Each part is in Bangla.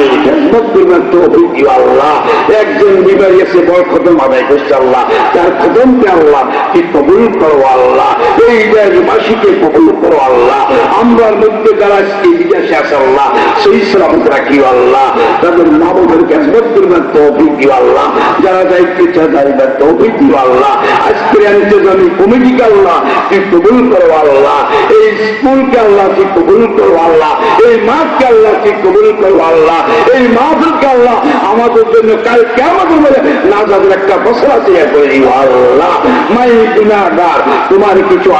স্বামীর খেজমত করবার তৌফিক আল্লাহ। একজন বিমারি আছে বড় খতম আদায় করছে আল্লাহ। তার খতমকে আল্লাহ কি কবুল করো আল্লাহ। দেশবাসীকে কবুল করো আল্লাহ। আমরার মধ্যে যারা আজকে আছে আল্লাহ, সেই শ্রমিক রাখিও আল্লাহ। তাদের মা করবার তৌফিক দিও আল্লাহ। যারা দায়িত্ব চাইবার তৌফিক দিও আল্লাহ। আজকের আল্লাহ তুই কবুল করো আল্লাহ। এই স্কুলকে আল্লাহ তুই কবুল করো আল্লাহ। এই মাঠকে আল্লাহ তুই কবুল করো আল্লাহ। এই আল্লাহ, আমাদের জন্য কাল কেমন বলে না যাদের একটা দিও আল্লাহ। মাই তোমার কিছু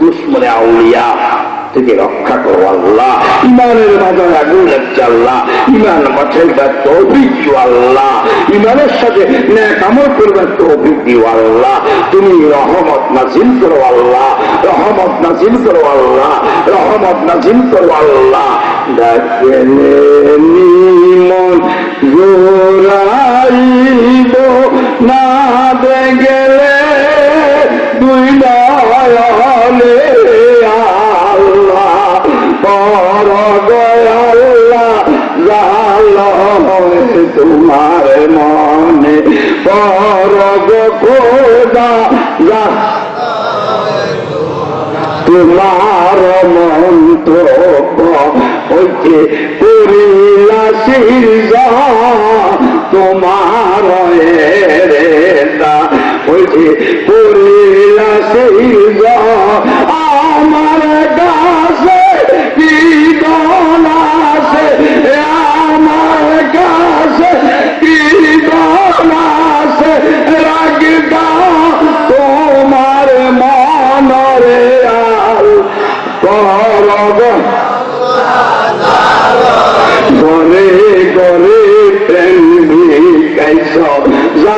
দুশ্মনে আউলিয়া থেকে রক্ষা করো আল্লাহ। ইমানের বাজার আগুন লাগছে আল্লাহ। ইমান বাঁচাইবার তৌফিক দিও আল্লাহ। ইমানের সাথে ন্যাক আমল করবার তৌফিক দিও আল্লাহ। তুমি রহমত নাজিল করো আল্লাহ। রহমত নাজিল করো আল্লাহ। রহমত নাজিল করো আল্লাহ। ডাকেনে নিমন জোরাইব তোমার মনে পর গো খোদা তোমার মন্ত্রক হইতে করিলা শিরজা তোমার হইতে করিলা শিরজা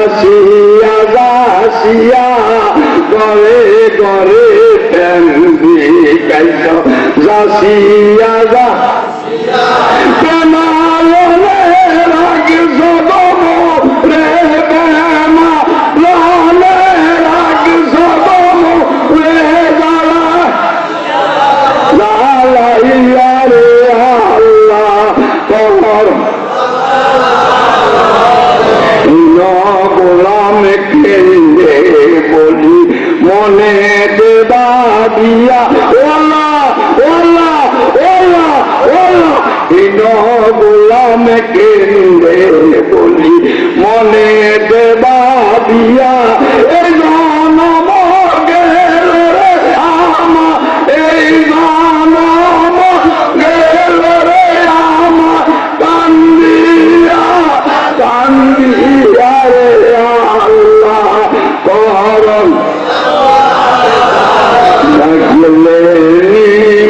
যাসিয়া যাসিয়া গরে গরে প্রেম বিকাইছ যাসিয়া যা প্রেমালনে রাগ সদম রে প্রেমা দিয়া। ওলা ওলা ওলা ওলা। বলি মনে দেবা দিয়া। লাগলে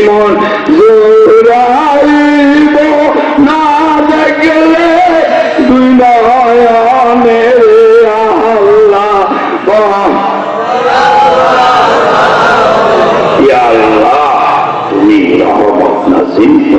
মন জোরাইব না দেখলে দুই তুমি রহমত নাজিল